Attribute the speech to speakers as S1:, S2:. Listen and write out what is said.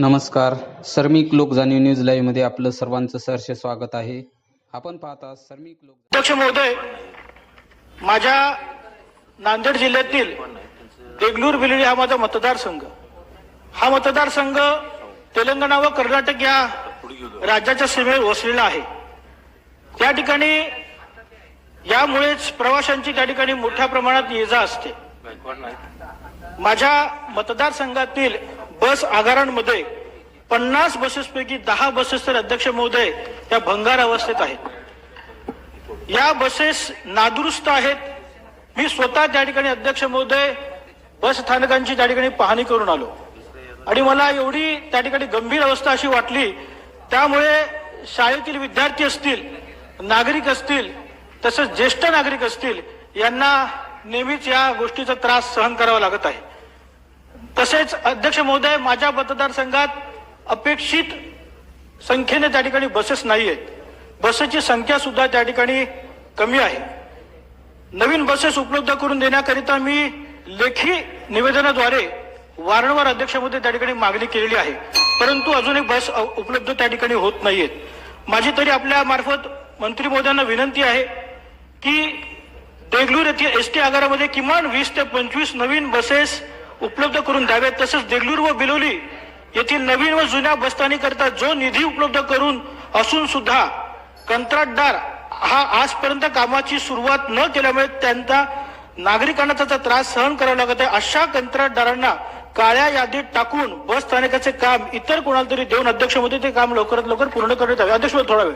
S1: नमस्कार. सर्मिक लोक जाणीव न्यूज लाईव्हमध्ये आपलं सर्वांचं सहर्ष स्वागत आहे. आपण पाहता सर्मिक लोक
S2: अध्यक्ष महोदय माझ्या नांदेड जिल्ह्यातील देगलूर बिलोली हा माझा मतदारसंघ हा मतदारसंघ तेलंगणा व कर्नाटक या राज्याच्या सीमेवर वसलेला आहे. त्या ठिकाणी यामुळेच प्रवाशांची त्या ठिकाणी मोठ्या प्रमाणात ये जा असते. माझ्या मतदारसंघातील बस आगारांमध्ये पन्नास बसेसपैकी दहा बसेस तर अध्यक्ष महोदय त्या भंगार अवस्थेत आहेत. या बसेस नादुरुस्त आहेत. मी स्वतः त्या ठिकाणी अध्यक्ष महोदय बस स्थानकांची त्या ठिकाणी पाहणी करून आलो. आणि मला एवढी त्या ठिकाणी गंभीर अवस्था अशी वाटली त्यामुळे शाळेतील विद्यार्थी असतील नागरिक असतील तसंच ज्येष्ठ नागरिक असतील यांना नेहमीच या गोष्टीचा त्रास सहन करावा लागत आहे. तसेच अध्यक्ष महोदय माझ्या मतदारसंघात अपेक्षित संख्येने त्या ठिकाणी बसेस नाही आहेत. बसेसची संख्या सुद्धा त्या ठिकाणी कमी आहे. नवीन बसेस उपलब्ध करून देण्याकरिता मी लेखी निवेदनाद्वारे वारंवार अध्यक्षामध्ये त्या ठिकाणी मागणी केलेली आहे. परंतु अजून एक बस उपलब्ध त्या ठिकाणी होत नाहीयेत. माझी तरी आपल्या मार्फत मंत्री महोदयांना विनंती आहे की देगलूर येथील एस टी आगारामध्ये किमान वीस ते पंचवीस नवीन बसेस उपलब्ध करून द्याव्यात तसंच देगलूर व बिलोली येथील नवीन व जुन्या बसस्थानीकरता जो निधी उपलब्ध करून असून सुद्धा कंत्राटदार हा आजपर्यंत कामाची सुरुवात न केल्यामुळे त्यांचा नागरिकांना त्याचा त्रास सहन करावा लागत आहे. अशा कंत्राटदारांना काळ्या यादीत टाकून बस स्थानकाचे काम इतर कोणाला तरी देऊन अध्यक्षमध्ये ते काम लवकरात लवकर पूर्ण करण्यात यावे. अध्यक्ष थोडा वेळ.